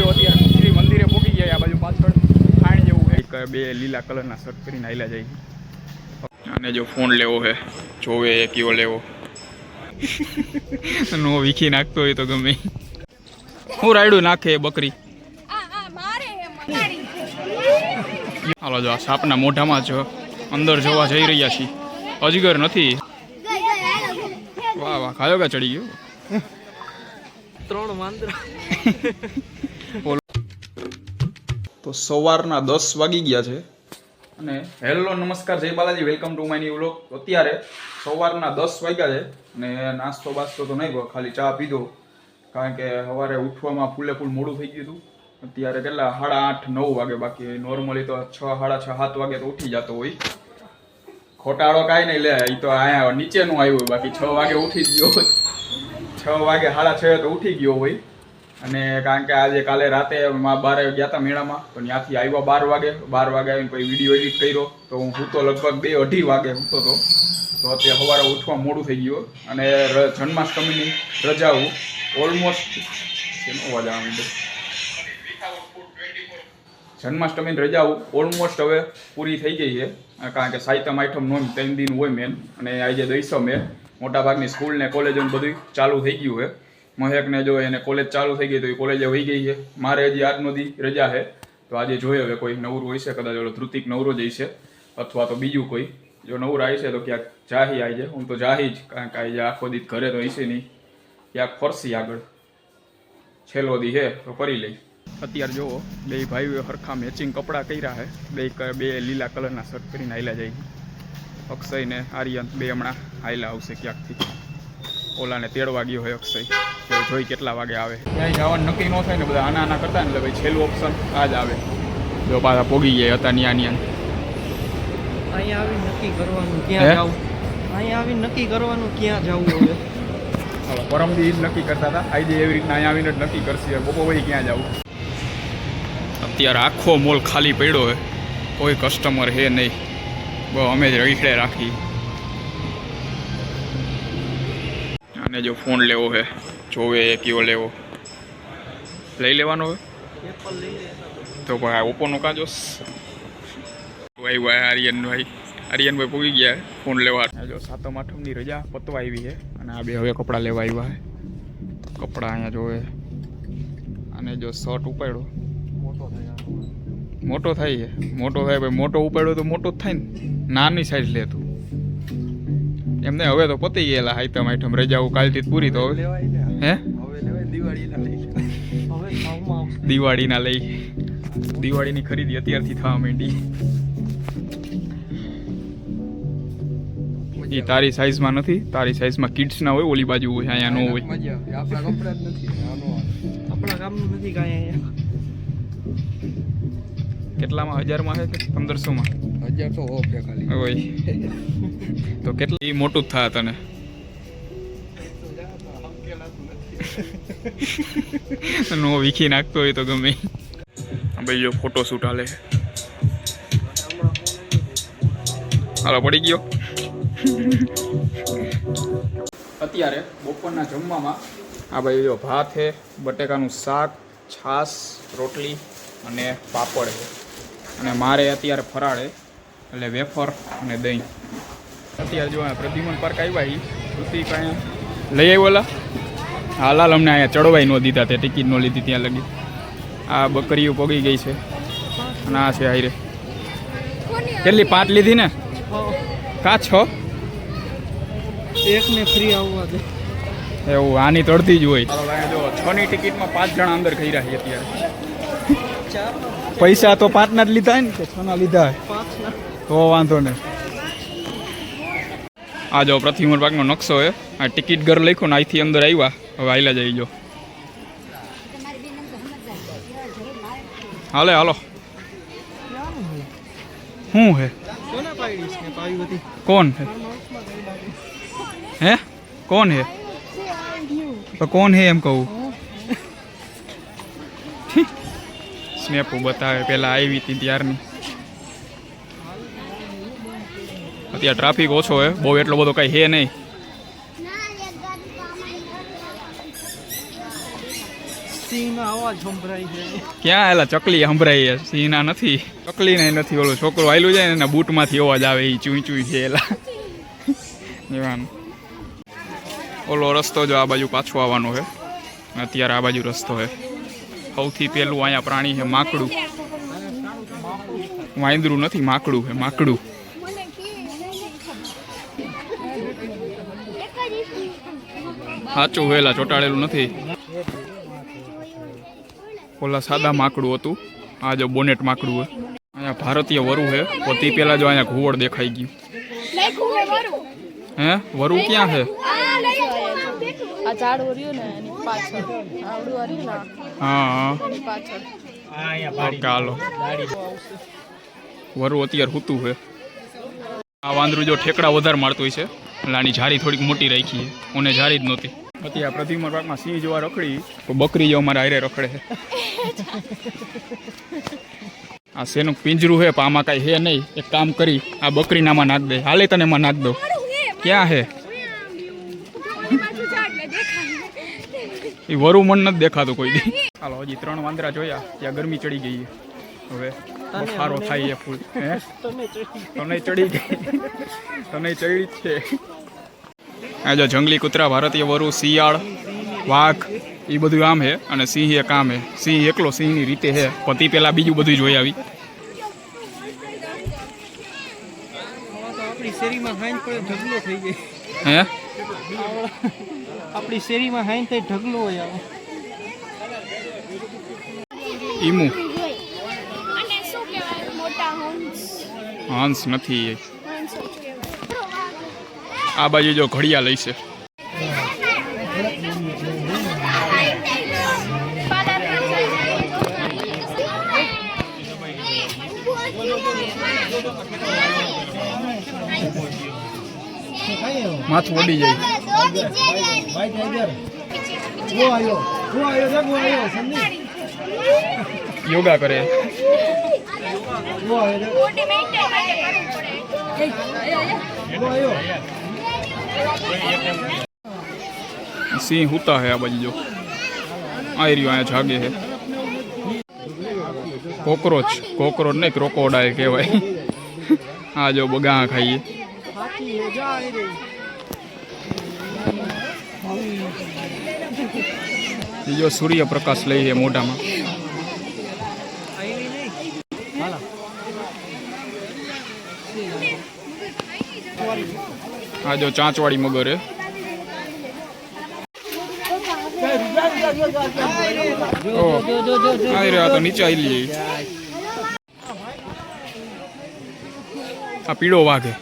જો અત્યારે. શ્રી મંદિરે પહોંચી ગયા આ બાજુ પાછળ. ખાણ જેવું. એક બે લીલા કલરના શર્ટ કરીને આયલા જાય અને જો ફોન લેવો છે જોવે એ કયો લેવો. નો વીખી નાખતો હોય તો ગમે. હું રાયડું નાખે બકરી. આ આ મારે હે મનાડી હાલો જો આ સાપના મોઢામાં જ અંદર જોવા જઈ રહ્યા છીએ. અજગર નથી. વાહ વાહ ખાયો કા ચડી ગયો? ત્રણ વાંદરા. તો સવારના દસ વાગી ગયા છે. અને હેલો, નમસ્કાર, જય Balaji, welcome to my new vlog. અત્યારે સવારના દસ વાગ્યા છે અને નાસ્તો બાસ્તો તો નહીં ખાલી ચા પીધો. કારણ કે સવારે ઉઠવામાં ફૂલે ફૂલ મોડું થઈ ગયું હતું. અત્યારે કેટલા? સાડા આઠ, નવ વાગે બાકી નોર્મલી તો છ, સાડા છ, સાત વાગે તો ઉઠી જતો હોય. ખોટાડો કાંઈ નહીં લે એ તો અહીંયા નીચેનું આવ્યું હોય. બાકી છ વાગે ઉઠી જ ગયો હોય. છ વાગે, સાડા છ તો ઉઠી ગયો હોય. અને કારણ કે આજે કાલે રાતે બારે ગયા હતા મેળામાં, તો ત્યાંથી આવ્યા બાર વાગે. બાર વાગે આવીને પછી વીડિયો એડિટ કર્યો. તો હું સૂતો લગભગ બે અઢી વાગે સૂતો હતો. તો અત્યારે સવારે ઉઠવા મોડું થઈ ગયું અને જન્માષ્ટમીની જન્માષ્ટમીની રજાઓ ઓલમોસ્ટ શેનો અવાજ આવે? જન્માષ્ટમીની રજાઓ ઓલમોસ્ટ હવે પૂરી થઈ ગઈ છે. કારણ કે સાહિત્યમ આઈટમ નો ત્રણ દિન હોય મેન અને આજે દઈસમ મેં. મોટાભાગની સ્કૂલ ને કોલેજો બધું ચાલુ થઈ ગયું છે. મહેકને જો એને કોલેજ ચાલુ થઈ ગઈ તો એ કોલેજે વહી ગઈ છે. મારે હજી આજનો દી રજા છે. તો આજે જોઈએ હવે કોઈ નવરું હોય છે, કદાચ ઓલો ધૃતિક નવરો જ છે, અથવા તો બીજું કોઈ. જો નવરું આવી છે તો ક્યાંક જાહી આવી જાય હું તો જાહી જ, કારણ કે આજે આખો દી ઘરે તો હશે નહીં. ક્યાંક ફરસી આગળ. છેલ્લો દી છે, તો કરી લઈ. અત્યારે જુઓ, બે ભાઈઓ સરખા મેચિંગ કપડાં કર્યા છે. બે બે લીલા કલરના શર્ટ કરીને આયલા જાય અક્ષય ને આર્યન બે હમણાં આયલા આવશે ક્યાંકથી. ઓલાને તેડવા ગયો હોય અક્ષય. તો જોઈ કેટલા વાગે આવે. ત્યાં જવાનું નક્કી ન થાય ને બધા આના આના કરતા ને એટલે ભાઈ છેલ્લું ઓપ્શન આ જ આવે. જો પાછા પોગી ગયા હતા ન્યા ન્યા. અહીંયા આવી નક્કી કરવાનું ક્યાં જવું? અહીંયા આવી નક્કી કરવાનું ક્યાં જવું હવે? હવે પરમદી ઈ જ નક્કી કરતા હતા. આજે એવી રીતના અહીંયા આવીને જ નક્કી કરશે. બપો ભાઈ ક્યાં જવું? અત્યારે આખો મોલ ખાલી પડ્યો હોય કોઈ કસ્ટમર હે નહીં. બહુ અમે જ રહીખડે રાખી. અને જો ફોન લેવો છે જોવે કયો લેવો. લઈ લેવાનો લે તો ભાઈ ઓપોનો કાં જોશ ભાઈ ભાઈ, આર્યનભાઈ આર્યનભાઈ પૂગી ગયા ફોન લેવા. જો સાતમ, આઠમની રજા પતવા આવી છે અને આ બે હવે કપડાં લેવા આવ્યા છે કપડાં અહીંયા જોવે અને જો શર્ટ ઉપાડ્યો. મોટો થાય મોટો થાય મોટો થાય, ભાઈ, મોટો ઉપાડ્યો તો મોટો જ થાય ને. નાની સાઈઝ લે તું એમને હવે તો પતી ગયેલા આઈટમ આઈટમ. રજાઓ કાલથી પૂરી તો હવે. હે? દિવાળીના લઈ. દિવાળીની ખરીદી અત્યારથી થવા માંડી. એ તારી સાઈઝમાં નથી. તારી સાઈઝમાં કિડ્સના હોય ઓલી બાજુ હોય અહીંયા નો હોય. આપણા કપડા નથી આપણા કામનું નથી કાંઈ કેટલામાં? હજારમાં છે કે પંદરસોમાં? તો ઓફ છે ખાલી. હોય તો કેટલા? મોટું જ થાય તને. નો વીખી નાખતો હોય તો ગમે. આ ભાઈ જો ફોટો શૂટ હાલે. હાલો પડી ગયો. અત્યારે બપોરના જમવામાં આ ભાઈ જો ભાત છે બટેકાનું શાક છાશ રોટલી અને પાપડ છે. અને મારે અત્યારે ફરાળે એટલે વેફર અને દહીં. અત્યારે જો આ પ્રદ્યુમન પાર્ક આવ્યા એ શ્રુતિ કાંઈ લઈ આવ્યો ઓલા હા લાલ અમને અહીંયા ચડવાઈ ન દીધા તે ટિકિટ ન લીધી ત્યાં લગી. આ બકરીઓ પગી ગઈ છે. અને આ છે હાઈરે કેટલી પાંચ લીધી ને? કા છ? એક ને ફ્રી આવવા દે. એવું આની તડતી જ હોય. જો છ ની ટિકિટમાં પાંચ જણા અંદર ખાઈ રહ્યા અત્યારે. પૈસા તો પાંચના જ લીધા ને કે છ ના લીધા પાંચ ના. તો વાંધો નહીં. આ જો પ્રતિમર પાકનો નકશો હે આ ટિકિટ ઘર લખ્યો ને અહીંથી અંદર આવ્યા હવે આયલા જઈ જો. હાલે, હાલો. શું હે? કોણ હે? હે? કોણ હે? તો કોણ હે એમ કહું? સ્નેપ બતાવે, પેલા આવી હતી ત્યારની. અત્યારે ટ્રાફિક ઓછો હે બહુ એટલો બધો કઈ હે નહીં. ક્યાં એલા ચકલી સંભળાય છે? સિંહના નથી. ચકલી ને નથી ઓલું છોકરો આવેલું જાય ને એના બૂટમાંથી અવાજ આવે એ ચૂઈ ચૂઈ છે એલા. એવાનું ઓલો રસ્તો જો આ બાજુ પાછો આવવાનો છે. અત્યારે આ બાજુ રસ્તો છે. સૌથી પહેલું અહીંયા પ્રાણી છે માકડું. વાંદરું નથી માકડું છે માકડું. સાચું વહેલા ચોંટાડેલું નથી. ઓલા સાદા માકડું હતું. આ જો બોનેટ માકડું હોય. અહીંયા ભારતીય વરુ છે પતિ પેલા જો અહીંયા ઘુવડ દેખાઈ ગયું. હે? વરુ ક્યાં છે હા હા. વરુ અત્યારે હૂતું છે આ વાંદરું જો ઠેકડા વધારે મારતું હોય છે. આની જારી થોડીક મોટી રાખી ઓને જારી જ નહોતી. અત્યારે પ્રતિમા પાકમાં સિંહ જોવા રખડી, તો બકરી જેવા અમારા હારે રખડે આ શેનું પિંજરું છે, પણ આમાં કાંઈ હે નહીં. એક કામ કરી, આ બકરીનામાં નાખ દે. હાલે તને એમાં નાખ દો ક્યાં હે એ વરુ મન નથી દેખાતું કોઈ દી. હાલો, હજી ત્રણ વાંદરા જોયા, ત્યાં ગરમી ચડી ગઈ હવે બફારો થાય એ ફૂલ હે? ચડી ગઈ. તને ચડી જ છે. આ જો જંગલી કૂતરા ભારતીય વરુ શિયાળ વાઘ એ બધું આમ હે અને સિંહ એક આમ હે. સિંહ એકલો સિંહની રીતે હે. પતિ પેલા બીજું બધું જોઈ આવી. આપણી શેરીમાં હાઈન પડે ઢગલો થઈ જાય હે? આપણી શેરીમાં હાઈન થઈ ઢગલો હોય આવે. ઈમુ અને શું કહેવાય મોટા હોન્સ હંસ નથી. આ બાજુ જો ઘડિયા લઈ છે. માથું ઓડી જાય. યોગા કરે. સિંહ હુતા હે આ બાજુ જો. આ રહ્યો અહીંયા જાગે હે. કોકરોચ કોકરોચ નહીં ક્રોકોડાઇલ કહેવાય. આ જો બગા ખાઈએ. હાથી એ જા આવી રહી એ જો સૂર્યપ્રકાશ લઈએ મોઢામાં આવી રહી નહીં આ જો ચાંચવાળી મગર હે. તો નીચે આવી લઈએ આ પીળો વાઘે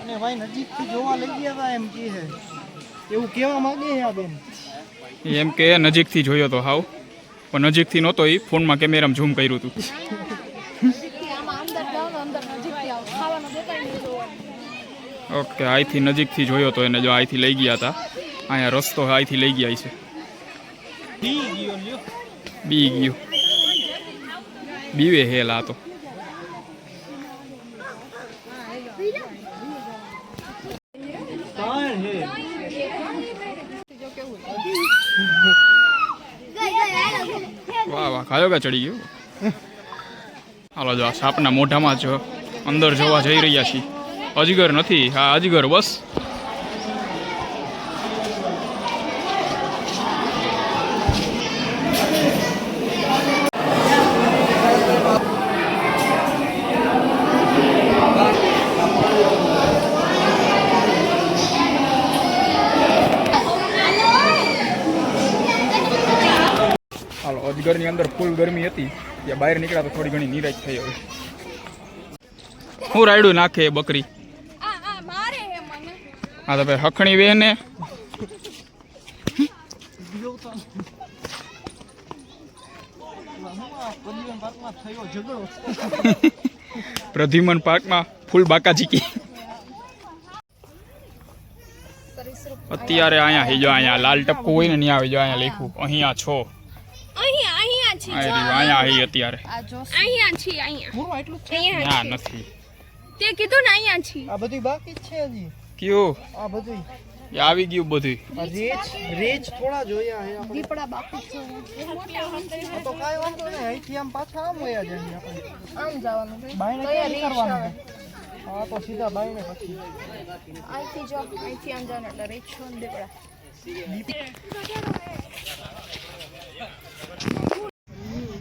અને ભાઈ નજીકથી જોવા લઈ ગયા હતા એમ કે એવું કહેવા માંગે છે આ બેન? એમ કે નજીકથી જોયો તો હાવ. પણ નજીકથી નહોતો એ ફોનમાં કેમેરામાં ઝૂમ કર્યું હતું ઓકે અહીંથી નજીકથી જોયો તો એને જો અહીંથી લઈ ગયા હતા અહીંયા રસ્તો અહીંથી લઈ ગયા છે. બી ગયું. બીવે હેલા તો તાણ હે વાહ વાહ ખાયો કે ચડી ગયો? હાલો જો આ સાપના મોઢામાં જ અંદર જોવા જઈ રહ્યા છીએ. અજગર નથી હા અજગર બસ. અજગરની અંદર ફૂલ ગરમી હતી. ત્યાં બહાર નીકળ્યા તો થોડી ઘણી નિરાશ થઈ હવે હું રાયડું નાખે બકરી. હે તો ભાઈ હખણી વે ને પ્રધિમન પાર્કમાં ફૂલ બાકા પ્રદ્યુમન બાકાજીકી. અત્યારે અહીંયા હિજો અહીંયા લાલ ટપકું હોય ને, ત્યાં આવી જો અહીંયા લખ્યું, અહીંયા છો. અહીંયા છે અહીંયા હી અત્યારે. અહીંયા છે અહીંયા. પૂરું એટલું છે? અહીંયા ના નથી. તે કીધું ને અહીંયા છે આ બધું બાકી છે હજી. કયું? આ બધું આવી ગયું બધું રેજ રેજ થોડા જોયા હે આપણે. દીપડા બાકી છે. તો કાંઈ વાંધો નહીં અહીંથી આમ પાછા આમ વયા આપણે. આમ જવાનું છે ક્યાં કરવાનું હા તો સીધા બાયણે પછી. અહીંથી જો અહીંથી આમ જવાનું એટલે ને દીપડા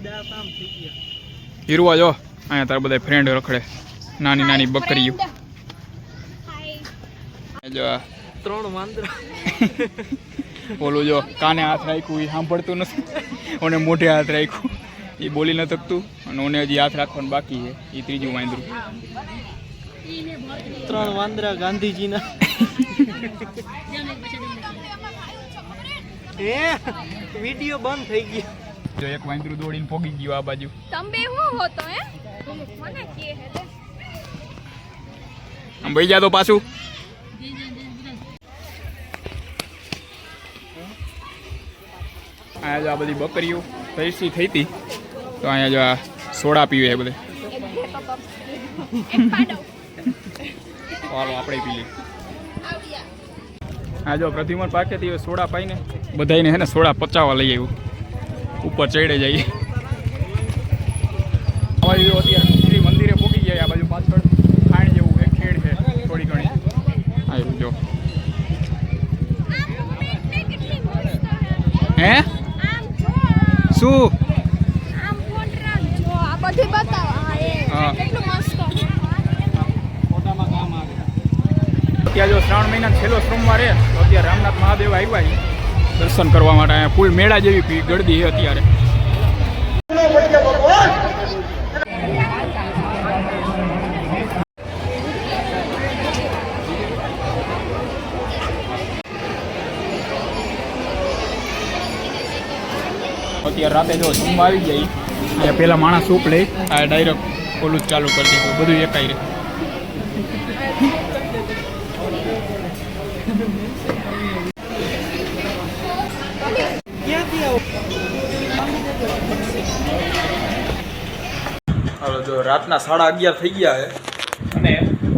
દાંત આમ થઈ ગયા હીરવા જો. અહીંયા તારા બધા ફ્રેન્ડ રખડે. નાની નાની બકરીઓ. જો ત્રણ વાંદરા. ઓલું જો કાને હાથ રાખ્યું એ સાંભળતું નથી. અને મોઢે હાથ રાખ્યું. એ બોલી ન શકતું. અને ઓને હજી હાથ રાખવાનું બાકી છે. એ ત્રીજું વાંદરું. ત્રણ વાંદરા ગાંધીજીના. વીડિયો વિડિયો બંધ થઈ ગયો. જો એક વાંદરું દોડીને પોગી ગયું આ બાજુ. તમે હું હોતો હે? મને કે હે આમ ભાઈ જા તો પાછું. અહીંયા જો આ બધી બકરીઓ તૈસી થઈ હતી. તો અહીંયા જો આ સોડા પીવે બધે. ચાલો આપણે પી લઈએ. હા જો પ્રદ્યુમન પાસેથી સોડા પાઈને બધાને હે ને સોડા પચાવવા લઈ આવ્યું. ઉપર ચડે જઈએ. અત્યારે મંદિરે પહોંચી જાય આ બાજુ પાછળ ખાણ જેવું એક ખેડ છે થોડી ઘણી. આવ્યું જો. હે? હે આમ જો. શું? આમ કોન્ટ્રાક્ટ જો આ બધી બતાવો. હા એ. હા. કેટલું મસ્ત. અત્યારે જો શ્રાવણ મહિના છેલ્લો સોમવાર તો અત્યારે રામનાથ મહાદેવ આવ્યા દર્શન કરવા માટે અહીંયા ફૂલ મેળા જેવી ગળદી અત્યારે. અત્યારે રાતે જો જમવા આવી જાય પેલા માણસ સૂપ લે આ ડાયરેક્ટ ઓલું ચાલુ કરી દીધું, બધું એકાઈ રહે જો રાતના સાડા અગિયાર થઈ ગયા છે. અને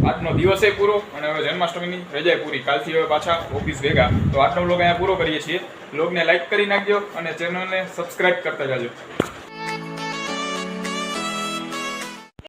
આજનો દિવસે પૂરો અને હવે જન્માષ્ટમીની રજાએ પૂરી. કાલથી હવે પાછા ઓફિસ ભેગા. તો આજનો બ્લોગ અહીંયા પૂરો કરીએ છીએ. બ્લોગને લાઈક કરી નાખજો અને ચેનલને સબસ્ક્રાઇબ કરતા જાજો.